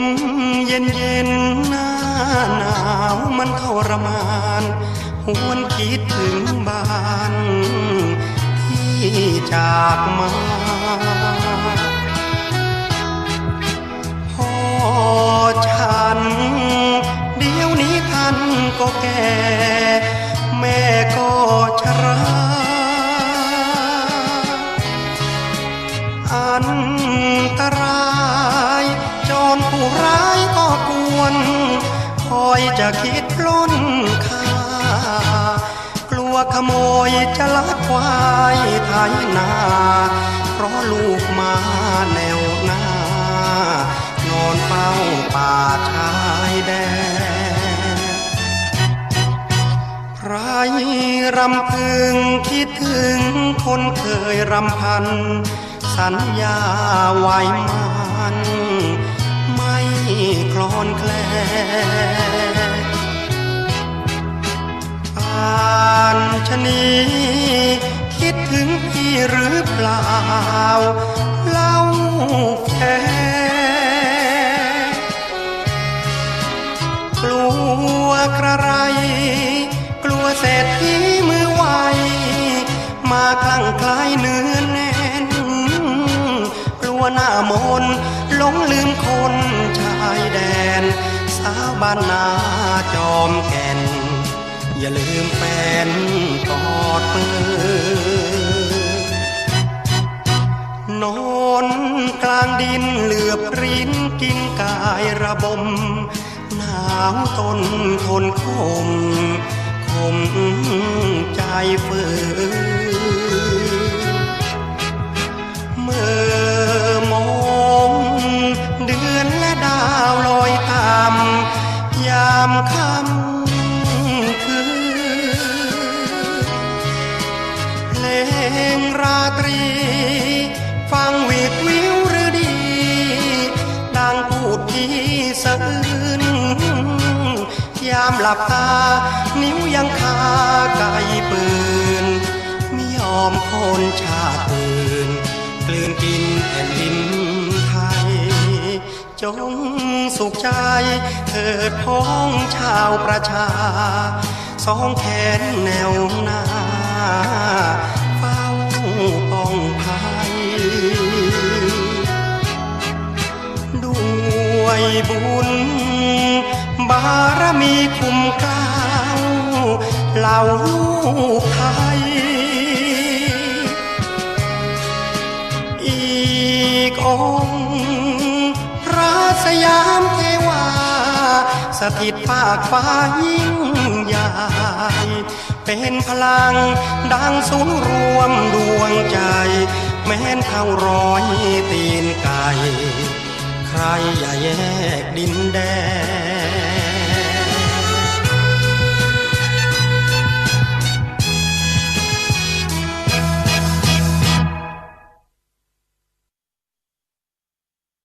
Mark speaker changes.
Speaker 1: มเย็นเย็นหน้าหนาวมันทรมานหวนคิดถึงบ้านที่จากมา ยจะคิดปล้นค่ากลัวขโมยจะลักควายไทยนา เพราะลูกมาแนวหน้า นอนเฝ้าป่าชายแดนใครรำพึงคิดถึงคนเคยรำพัน สัญญาไว้านชนีคิดถึงพี่หรือเปล่าเล่าแค่กลัวกระไร กลัวเศรษฐีมือไวมาคลั่งคล้ายเนื้อแน่น กลัวหน้ามนหลงลืมคนชายแดน สาวบ้านนาจอมแก อย่าลืมแฟนกอดมือนอนกลางดินเหลือบรินกินกายระบม หนาวตนทนคมคมใจฝืนเมื่อมองเดือนและดาวลอยตาม ยามค่ำามหลับตา นิ้วยังคาไกปืนไม่ยอมคนชาติอื่นกลืนกินแผ่นดินไทย จงสุขใจเถิดพ้องชาวประชา สองแขนแนวหน้าเฝ้าป้องภัยด้วยบุญ บารมีคุ้มเก้าวเหล่าลูกไทย อีกองค์พระสยามเทวา สถิตภาคฟ้ายิ่งใหญ่เป็นพลังดังศูนย์รวมดวงใจ แม้นเท่าร้อยตีนไก่ ใครอย่าแยกดินแดน